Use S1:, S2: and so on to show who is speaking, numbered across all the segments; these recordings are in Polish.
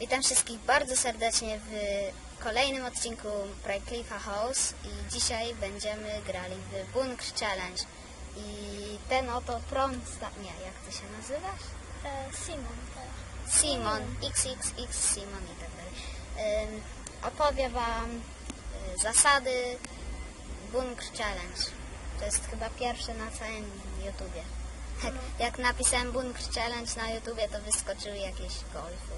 S1: Witam wszystkich bardzo serdecznie w kolejnym odcinku Cliffa House i dzisiaj będziemy grali w Bunkr Challenge. I ten oto promsta... Nie, jak ty się nazywasz?
S2: E, Simon.
S1: Simon, XXX Simon i tak dalej. Ym, opowie Wam y, zasady Bunkr Challenge. To jest chyba pierwsze na całym YouTubie. Jak, jak napisałem Bunkr Challenge na YouTubie, to wyskoczyły jakieś golfy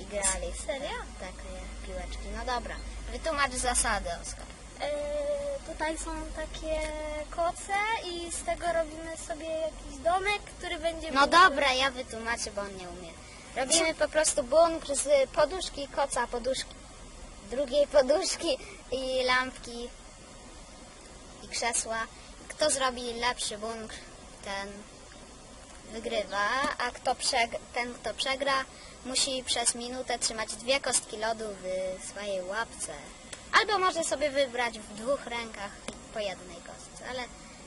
S1: i grali.
S2: Serio?
S1: Takie piłeczki. No dobra, wytłumacz zasady, Oskar.
S2: E, tutaj są takie koce i z tego robimy sobie jakiś domek, który będzie...
S1: No dobra, ja wytłumaczę, bo on nie umie. Robimy po prostu bunkr z poduszki, koca, poduszki, drugiej poduszki i lampki i krzesła. Kto zrobi lepszy bunkr, ten wygrywa, a kto ten, kto przegra, musi przez minutę trzymać dwie kostki lodu w swojej łapce. Albo może sobie wybrać w dwóch rękach po jednej kostce, ale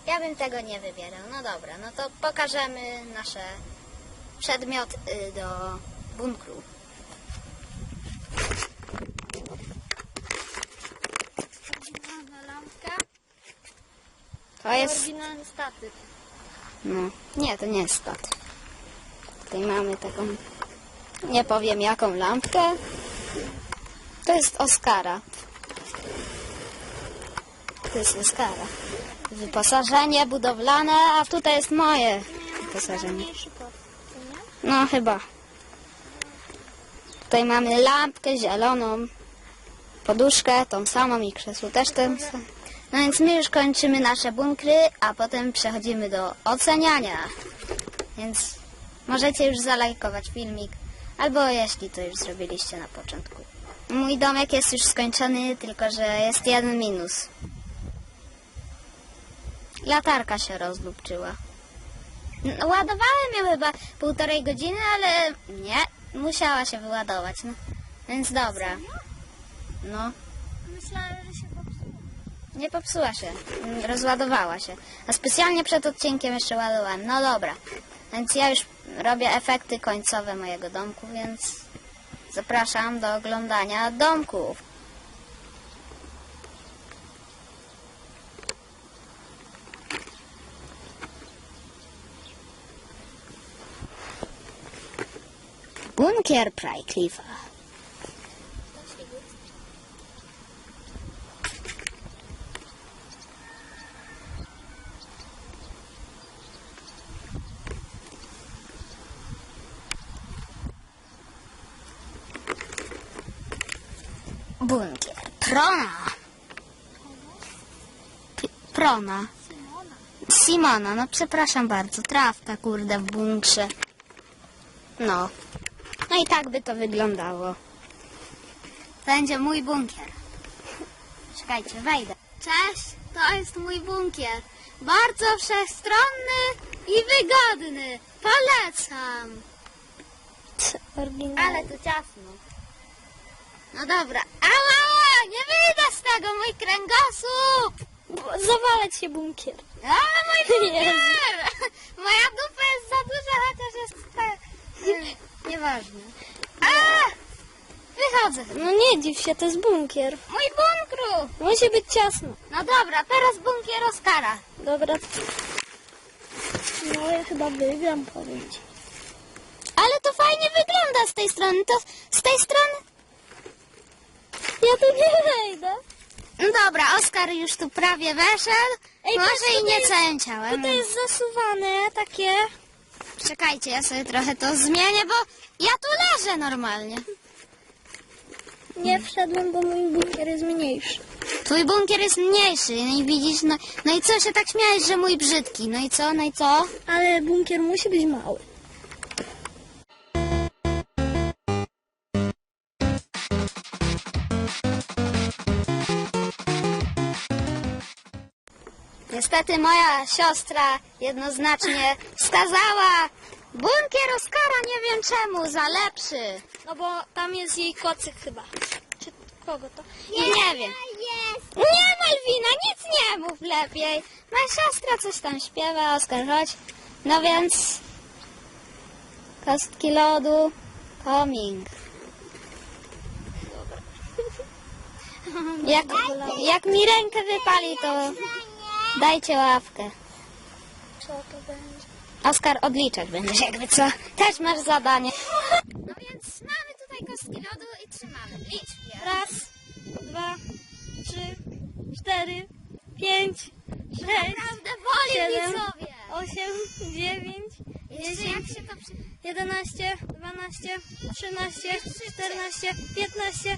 S1: ja bym tego nie wybierał. No dobra, no to pokażemy nasze przedmioty do bunkru. To jest...
S2: Oryginalny statyw.
S1: No, nie, to nie jest stat. Tutaj mamy taką, nie powiem jaką lampkę. To jest Oscara. To jest Oscara. Wyposażenie budowlane, a tutaj jest moje wyposażenie. No chyba. Tutaj mamy lampkę zieloną, poduszkę tą samą i krzesło też ten sam. No więc my już kończymy nasze bunkry, a potem przechodzimy do oceniania. Więc możecie już zalajkować filmik, albo jeśli to już zrobiliście na początku. Mój domek jest już skończony, tylko że jest jeden minus. Latarka się rozlubczyła. No, Ładowałem ją chyba półtorej godziny, ale nie, musiała się wyładować. No. Więc dobra. No,
S2: Myślałem, że się popsuło.
S1: nie popsuła się, rozładowała się. A specjalnie przed odcinkiem jeszcze ładowałem. No dobra, więc ja już robię efekty końcowe mojego domku, więc zapraszam do oglądania domków. Bunkier Prajklifa. Bunkier. Prona. P- prona.
S2: Simona.
S1: Simona, no przepraszam bardzo, trawka kurde w bunkrze. No. No i tak by to wyglądało. Będzie mój bunkier. Czekajcie, wejdę. Cześć, to jest mój bunkier. Bardzo wszechstronny i wygodny. Polecam. Ale tu ciasno. No dobra. Ała, ała, nie wyjdę z tego, mój kręgosłup.
S2: Zawalać się bunkier.
S1: A, mój bunkier! Moja dupa jest za duża, chociaż jest tak... y, Nieważne. A! Wychodzę.
S2: No nie dziw się, to jest bunkier.
S1: Mój bunkru!
S2: Musi być ciasno.
S1: No dobra, teraz bunkier Oskara.
S2: Dobra. No ja chyba wygram, powiem ci.
S1: Ale to fajnie wygląda z tej strony. To z tej strony...
S2: Ja tu nie wejdę.
S1: No dobra, Oskar już tu prawie weszedł.
S2: Ej,
S1: Może i
S2: tutaj
S1: nie
S2: jest-
S1: całym ciałem.
S2: Tutaj jest zasuwane takie.
S1: Czekajcie, ja sobie trochę to zmienię, bo ja tu leżę normalnie.
S2: Nie wszedłem, bo mój bunkier jest mniejszy.
S1: Twój bunkier jest mniejszy, no i widzisz, no, no i co się tak śmiałeś, że mój brzydki? No i co, no i co?
S2: Ale bunkier musi być mały.
S1: Niestety moja siostra jednoznacznie wskazała bunkier Oskara, nie wiem czemu, za lepszy.
S2: No bo tam jest jej kocyk chyba. Czy kogo to?
S1: Nie, nie wiem.
S2: Jest
S1: Nie, Malwina, nic nie mów lepiej. Moja siostra coś tam śpiewa, Oskar, chodź. No więc... Kostki lodu, coming. Jak, jak mi rękę wypali, to dajcie ławkę.
S2: Co to będzie?
S1: Oskar, odliczać będziesz jakby co. Też masz zadanie. No więc mamy tutaj kostki lodu i trzymamy. Licz.
S2: Raz, dwa, trzy, cztery, pięć, sześć,
S1: Naprawdę boli
S2: siedem,
S1: widzowie.
S2: osiem, dziewięć,
S1: Jeszcze
S2: dziesięć,
S1: jak się to przy...
S2: 11, 12, 13, 14, 15,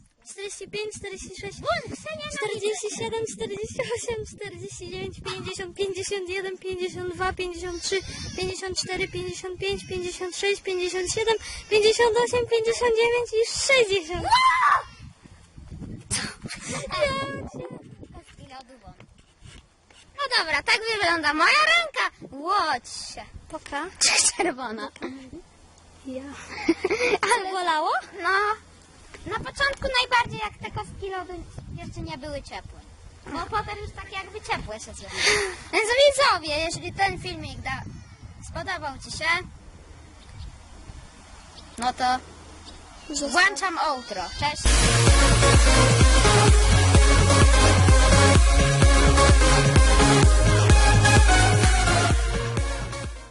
S2: 45, 46,
S1: Bun, Ksenia,
S2: 47, 48, 49, 50, 51, 52, 53, 54, 55, 56, 57, 58, 59 i 60.
S1: Kostki lodu won. No dobra, tak wygląda moja ręka. Łodź się.
S2: Poka.
S1: Czerwona?
S2: Ja.
S1: Na początku najbardziej jak te kostki lodu jeszcze nie były ciepłe. Bo potem już tak jakby ciepłe się zrobiły. Więc widzowie, jeżeli ten filmik da, spodobał Ci się, no to włączam outro. Cześć!